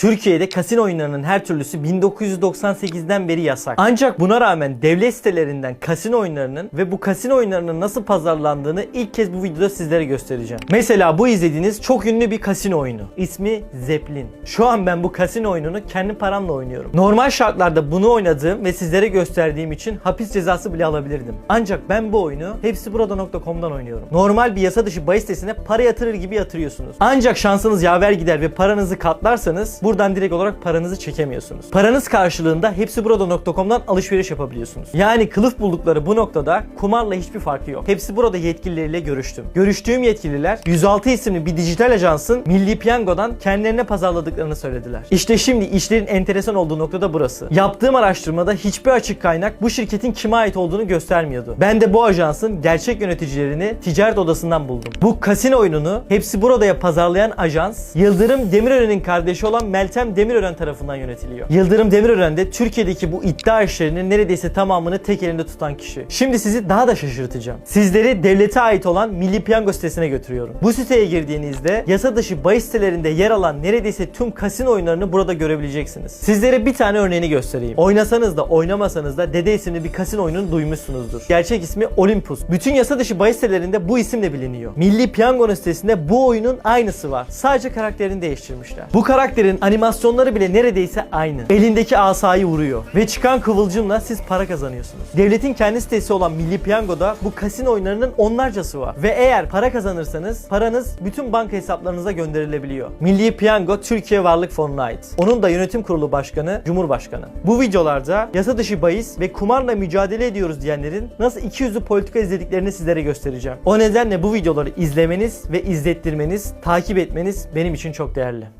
Türkiye'de kasino oyunlarının her türlüsü 1998'den beri yasak. Ancak buna rağmen devlet sitelerinden kasino oyunlarının ve bu kasino oyunlarının nasıl pazarlandığını ilk kez bu videoda sizlere göstereceğim. Mesela bu izlediğiniz çok ünlü bir kasino oyunu. İsmi Zeppelin. Şu an ben bu kasino oyununu kendi paramla oynuyorum. Normal şartlarda bunu oynadığım ve sizlere gösterdiğim için hapis cezası bile alabilirdim. Ancak ben bu oyunu hepsiburada.com'dan oynuyorum. Normal bir yasa dışı bahis sitesine para yatırır gibi yatırıyorsunuz. Ancak şansınız yaver gider ve paranızı katlarsanız buradan direkt olarak paranızı çekemiyorsunuz. Paranız karşılığında hepsiburada.com'dan alışveriş yapabiliyorsunuz. Yani kılıf buldukları bu noktada kumarla hiçbir farkı yok. Hepsi burada yetkilileriyle görüştüm. Görüştüğüm yetkililer 106 isimli bir dijital ajansın Milli Piyango'dan kendilerine pazarladıklarını söylediler. İşte şimdi işlerin enteresan olduğu noktada burası. Yaptığım araştırmada hiçbir açık kaynak bu şirketin kime ait olduğunu göstermiyordu. Ben de bu ajansın gerçek yöneticilerini ticaret odasından buldum. Bu kasino oyununu hepsi buradaya pazarlayan ajans Yıldırım Demirören'in kardeşi olan Meltem Demirören tarafından yönetiliyor. Yıldırım Demirören de Türkiye'deki bu iddia işlerinin neredeyse tamamını tek elinde tutan kişi. Şimdi sizi daha da şaşırtacağım. Sizleri devlete ait olan Milli Piyango sitesine götürüyorum. Bu siteye girdiğinizde yasa dışı bahis sitelerinde yer alan neredeyse tüm kasino oyunlarını burada görebileceksiniz. Sizlere bir tane örneğini göstereyim. Oynasanız da oynamasanız da Dede isimli bir kasino oyununu duymuşsunuzdur. Gerçek ismi Olympus. Bütün yasa dışı bahis sitelerinde bu isimle biliniyor. Milli Piyango'nun sitesinde bu oyunun aynısı var. Sadece karakterini değiştirmişler. Bu karakterin animasyonları bile neredeyse aynı. Elindeki asayı vuruyor ve çıkan kıvılcımla siz para kazanıyorsunuz. Devletin kendi sitesi olan Milli Piyango'da bu kasino oyunlarının onlarcası var. Ve eğer para kazanırsanız paranız bütün banka hesaplarınıza gönderilebiliyor. Milli Piyango Türkiye Varlık Fonu'na ait. Onun da yönetim kurulu başkanı Cumhurbaşkanı. Bu videolarda yasa dışı bahis ve kumarla mücadele ediyoruz diyenlerin nasıl iki yüzlü politika izlediklerini sizlere göstereceğim. O nedenle bu videoları izlemeniz ve izlettirmeniz, takip etmeniz benim için çok değerli.